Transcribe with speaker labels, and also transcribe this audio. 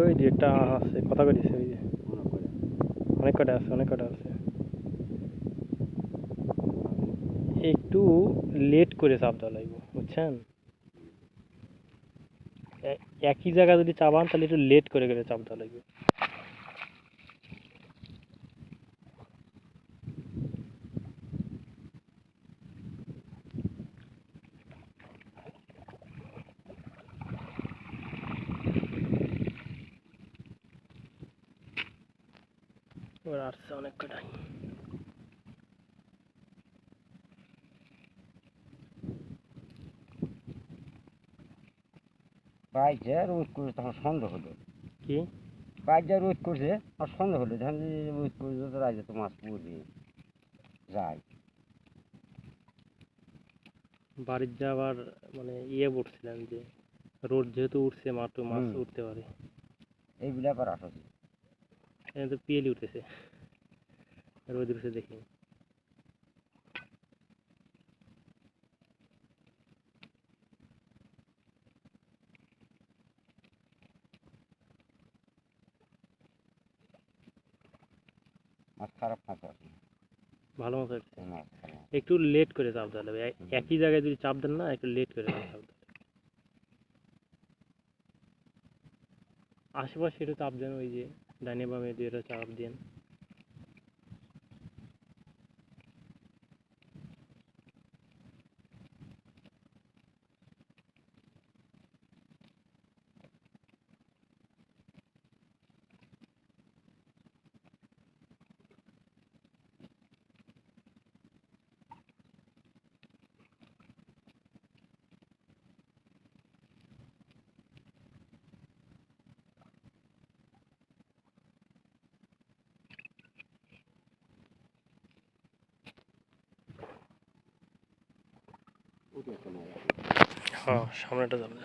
Speaker 1: ওই যে একটা আছে, কথা কইছে ওই যে। অনেক কটা আছে অনেক কটা আছে। একটু লেট করে চাপ দেওয়া লাগবে, বুঝছেন? একই জায়গায় যদি চাপান তাহলে একটু লেট করে করে চাপ দেওয়া লাগবে। ওর আসছে অনেক কটাই
Speaker 2: পাই যে রোদ করছে তখন সন্দেহ হলো।
Speaker 1: কি?
Speaker 2: পাই যে রোদ করছে আর সন্দেহ হলো ধান যে রোদ তো রাইজে তো মাছ পড়বে যাই
Speaker 1: বাড়ির যাওয়ার মানে ইয়ে পড়ছিলেন যে রোড যেহেতু উঠছে মাত্র মাছ উঠতে পারে।
Speaker 2: এইগুলা আবার আসছে।
Speaker 1: এখানে তো পিএলি উঠেছে। রোদ উঠে দেখি।
Speaker 2: মাছ খারাপ মাছ আছে
Speaker 1: ভালো মতো
Speaker 2: মাছ
Speaker 1: একটু লেট করে চাপ দেওয়া লাগবে। একই জায়গায় যদি চাপ দেন না একটু লেট করে চাপ দেওয়া। আশেপাশে একটু চাপ দেন ওই যে ডাইনে বামে দুইটা চাপ দেন
Speaker 2: উঠে
Speaker 1: হ্যাঁ সামনেটা যাবে